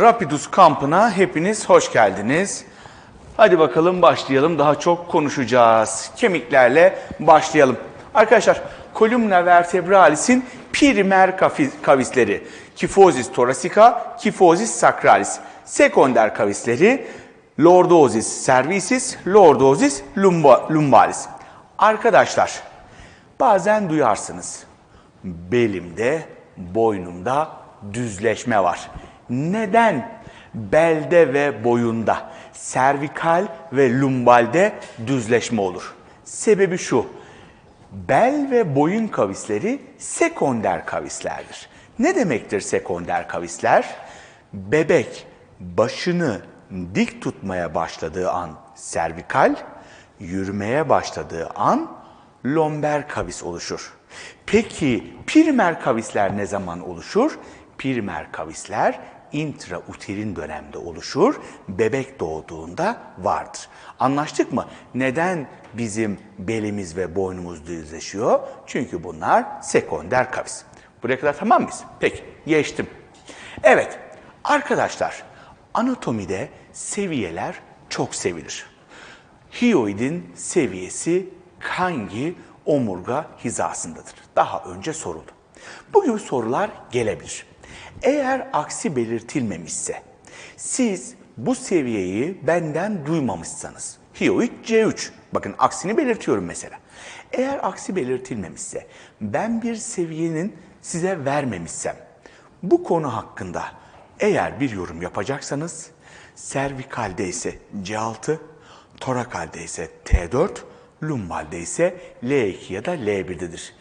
Rapidus kampına hepiniz hoş geldiniz. Hadi bakalım başlayalım. Daha çok konuşacağız. Kemiklerle başlayalım. Arkadaşlar, columna vertebralis'in primer kavisleri Kyphosis thoracica, Kyphosis sacralis. Sekonder kavisleri Lordosis cervicis, Lordosis lumba- lumbalis. Arkadaşlar, bazen duyarsınız. Belimde, boynumda düzleşme var. Neden? Belde ve boyunda, servikal ve lumbalde düzleşme olur. Sebebi şu. Bel ve boyun kavisleri sekonder kavislerdir. Ne demektir sekonder kavisler? Bebek başını dik tutmaya başladığı an servikal, yürümeye başladığı an lomber kavis oluşur. Peki primer kavisler ne zaman oluşur? Primer kavisler intrauterin dönemde oluşur. Bebek doğduğunda vardır. Anlaştık mı? Neden bizim belimiz ve boynumuz düzleşiyor? Çünkü bunlar sekonder kavis. Buraya kadar tamam mıyız? Peki, geçtim. Evet, arkadaşlar anatomide seviyeler çok sevilir. Hioidin seviyesi hangi omurga hizasındadır? Daha önce soruldu. Bu gibi sorular gelebilir. Eğer aksi belirtilmemişse, siz bu seviyeyi benden duymamışsanız, hioid C3, bakın aksini belirtiyorum mesela. Eğer aksi belirtilmemişse, ben bir seviyenin size vermemişsem, bu konu hakkında eğer bir yorum yapacaksanız, servikalde ise C6, torakalde ise T4, lumbalde ise L2 ya da L1'dedir.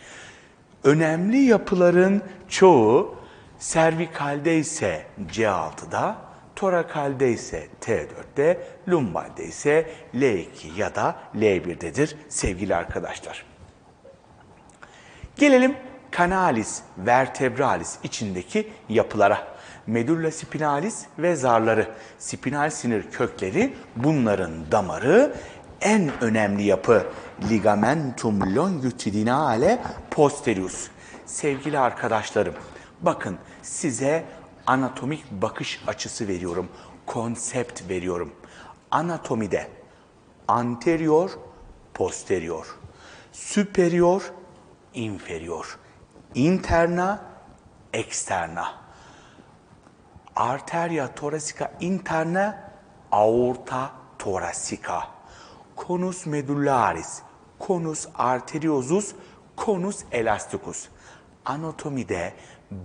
Önemli yapıların çoğu servikalde ise C6'da, torakalde ise T4'te, lumbalde ise L2 ya da L1'dedir sevgili arkadaşlar. Gelelim canalis vertebralis içindeki yapılara. Medulla spinalis ve zarları, spinal sinir kökleri bunların damarı en önemli yapı ligamentum longitudinale posterius. Sevgili arkadaşlarım, bakın size anatomik bakış açısı veriyorum, konsept veriyorum. Anatomide anterior, posterior, superior, inferior, interna, externa arteria thoracica interna, aorta thoracica, conus medullaris, conus arteriosus, conus elasticus. Anatomide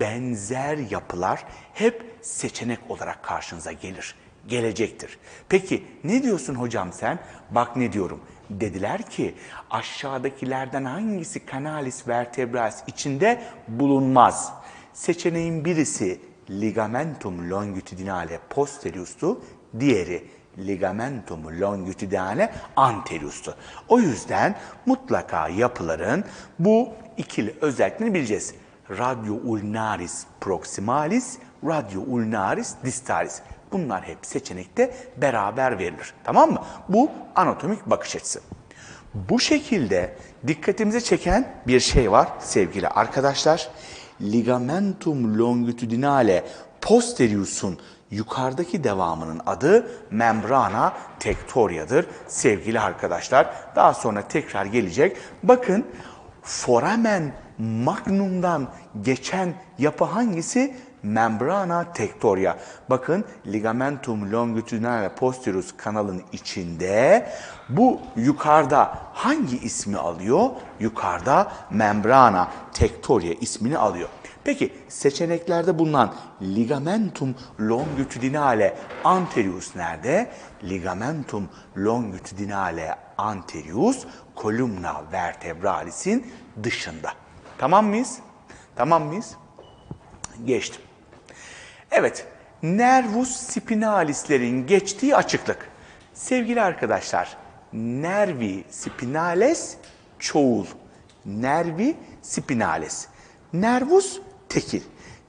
benzer yapılar hep seçenek olarak karşınıza gelir, gelecektir. Peki ne diyorsun hocam sen? Bak ne diyorum. Dediler ki aşağıdakilerden hangisi canalis vertebralis içinde bulunmaz? Seçeneğin birisi ligamentum longitudinale posterius'tu, diğeri ligamentum longitudinale anterius'tu. O yüzden mutlaka yapıların bu ikili özelliklerini bileceğiz. Radio ulnaris proximalis, radio ulnaris distalis. Bunlar hep seçenekte beraber verilir. Tamam mı? Bu anatomik bakış açısı. Bu şekilde dikkatimizi çeken bir şey var sevgili arkadaşlar. Ligamentum longitudinale posterius'un yukarıdaki devamının adı membrana tectoria'dır sevgili arkadaşlar. Daha sonra tekrar gelecek. Bakın foramen magnum'dan geçen yapı hangisi? Membrana tectoria. Bakın ligamentum longitudinale posterius kanalın içinde bu yukarıda hangi ismi alıyor? Yukarıda membrana tectoria ismini alıyor. Peki seçeneklerde bulunan ligamentum longitudinale anterius nerede? Ligamentum longitudinale anterius columna vertebralis'in dışında. Tamam mıyız? Tamam mıyız? Geçtim. Evet, nervus spinalislerin geçtiği açıklık. Sevgili arkadaşlar, nervi spinales çoğul. Nervi spinales. Nervus tekil.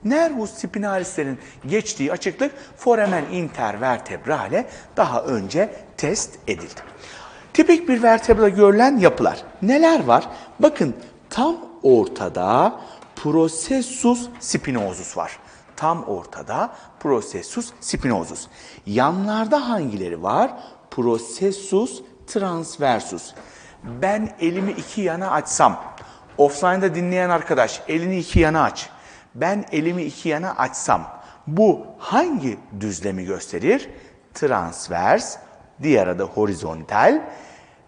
Nervus spinalislerin geçtiği açıklık foramen intervertebrale daha önce test edildi. Tipik bir vertebra görülen yapılar. Neler var? Bakın tam ortada processus spinosus var. Tam ortada processus spinosus. Yanlarda hangileri var? Processus transversus. Ben elimi iki yana açsam, offline'da dinleyen arkadaş elini iki yana aç. Ben elimi iki yana açsam bu hangi düzlemi gösterir? Transvers, diğer adı horizontal,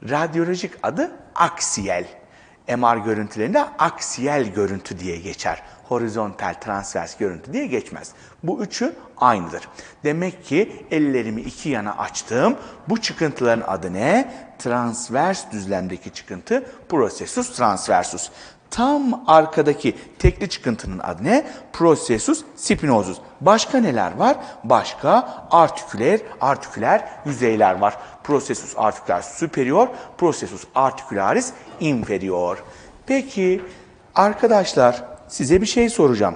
radyolojik adı aksiyel. MR görüntülerinde aksiyel görüntü diye geçer. Horizontal, transvers görüntü diye geçmez. Bu üçü aynıdır. Demek ki ellerimi iki yana açtım. Bu çıkıntıların adı ne? Transvers düzlemdeki çıkıntı processus transversus. Tam arkadaki tekli çıkıntının adı ne? Processus spinosus. Başka neler var? Başka artiküler, artiküler yüzeyler var. Processus articularis superior, processus articularis inferior. Peki arkadaşlar size bir şey soracağım.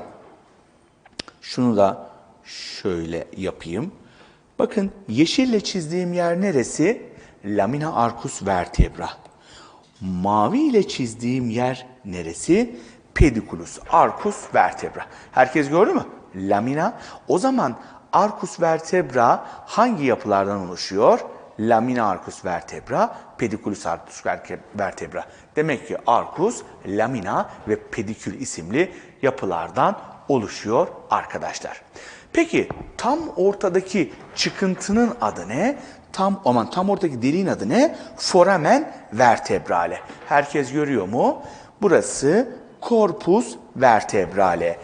Şunu da şöyle yapayım. Bakın yeşille çizdiğim yer neresi? Lamina arcus vertebra. Mavi ile çizdiğim yer neresi? Pediculus arcus vertebra. Herkes gördü mü? Lamina. O zaman arcus vertebra hangi yapılardan oluşuyor? Lamina arcus vertebra, pediculus arcus vertebra. Demek ki arcus, lamina ve pedikül isimli yapılardan oluşuyor arkadaşlar. Peki tam ortadaki çıkıntının adı ne? Tam aman tam ortadaki deliğin adı ne? Foramen vertebrale. Herkes görüyor mu? Burası corpus vertebrale.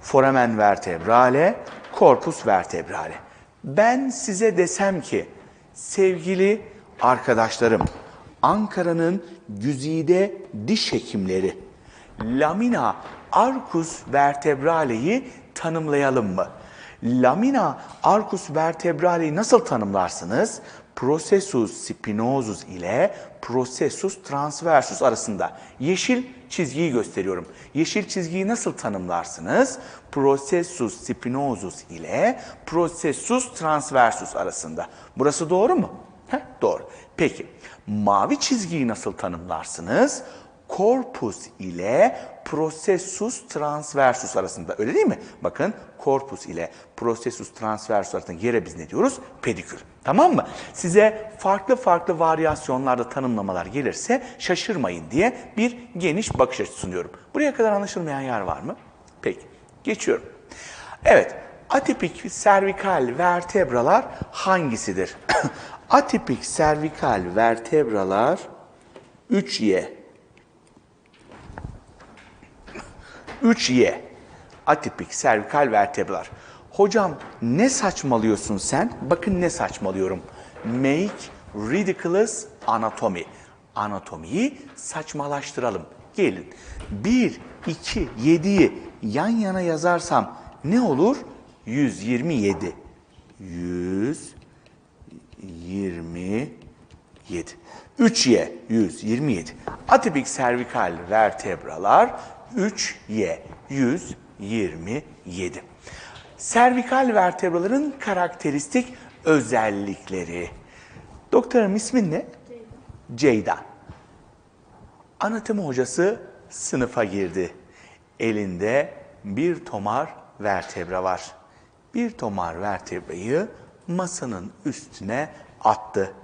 Foramen vertebrale, corpus vertebrale. Ben size desem ki sevgili arkadaşlarım Ankara'nın güzide diş hekimleri lamina arcus vertebrale'yi tanımlayalım mı? Lamina arcus vertebrale'yi nasıl tanımlarsınız? Processus spinosus ile processus transversus arasında yeşil çizgiyi gösteriyorum. Yeşil çizgiyi nasıl tanımlarsınız? Processus spinosus ile processus transversus arasında. Burası doğru mu? Heh, doğru. Peki mavi çizgiyi nasıl tanımlarsınız? Corpus ile processus transversus arasında. Öyle değil mi? Bakın corpus ile processus transversus arasında yere biz ne diyoruz? Pedikül. Tamam mı? Size farklı farklı varyasyonlarda tanımlamalar gelirse şaşırmayın diye bir geniş bakış açısı sunuyorum. Buraya kadar anlaşılmayan yer var mı? Peki. Geçiyorum. Evet. Atipik servikal vertebralar hangisidir? Atipik servikal vertebralar 3Y. 3Y. Atipik servikal vertebralar. Hocam ne saçmalıyorsun sen? Bakın ne saçmalıyorum. Make ridiculous anatomy. Anatomiyi saçmalaştıralım. Gelin. 1, 2, 7'yi yan yana yazarsam ne olur? 127. 127. 3Y 127. Atipik servikal vertebralar 3Y 127. Servikal vertebraların karakteristik özellikleri. Doktorum ismin ne? Ceyda. Anatomi hocası sınıfa girdi. Elinde bir tomar vertebra var. Bir tomar vertebrayı masanın üstüne attı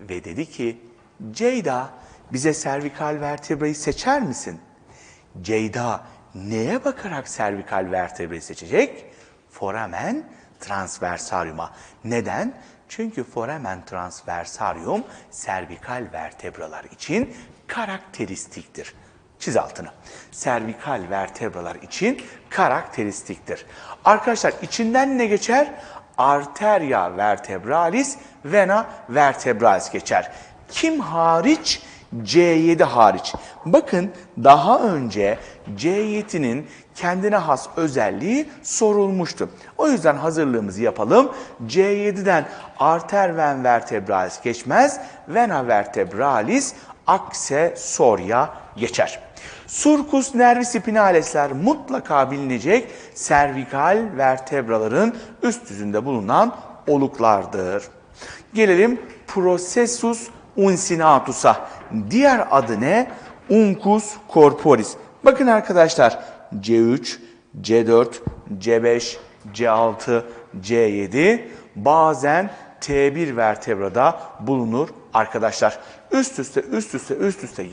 ve dedi ki Ceyda bize servikal vertebrayı seçer misin? Ceyda neye bakarak servikal vertebrayı seçecek? Foramen transversariuma. Neden? Çünkü foramen transversarium servikal vertebralar için karakteristiktir. Çiz altını. Servikal vertebralar için karakteristiktir. Arkadaşlar içinden ne geçer? Arteria vertebralis, vena vertebralis geçer. Kim hariç? C7 hariç. Bakın daha önce C7'nin kendine has özelliği sorulmuştu. O yüzden hazırlığımızı yapalım. C7'den arter ven vertebralis geçmez. Vena vertebralis aksesorya geçer. Surcus nervi spinalesler mutlaka bilinecek servikal vertebraların üst yüzünde bulunan oluklardır. Gelelim processus uncinatus'a. Diğer adı ne? Uncus corporis. Bakın arkadaşlar C3, C4, C5, C6, C7 bazen T1 vertebrada bulunur arkadaşlar. Üst üste üst üste üst üste